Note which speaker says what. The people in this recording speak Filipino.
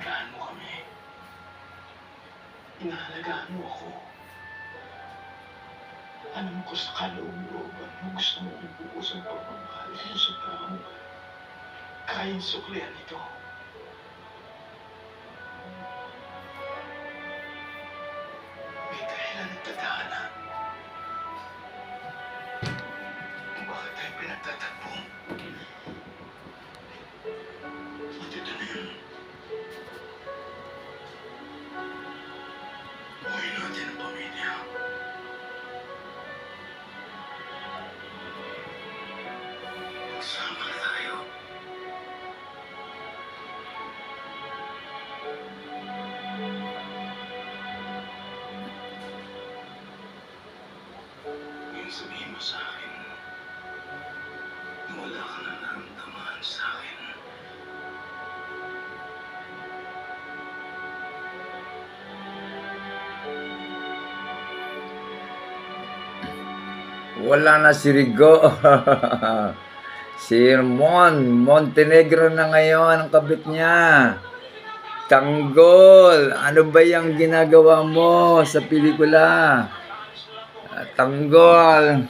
Speaker 1: Inaalagaan mo kami. Inaalagaan mo ako. Alam ko sa kaloob-looban mo gusto mo ibuhos ang pagmamahal mo sa taong kayang suklian ito. May dahilan at tadaanan. Bakit tayo pinagtatagpong? Yung sabihin mo sa akin, na wala ka na naramdaman sa akin.
Speaker 2: Wala na si Rigo. si Mon, Montenegro na ngayon ang kabit niya. Tanggol, ano ba yung ginagawa mo sa pelikula? Tanggol.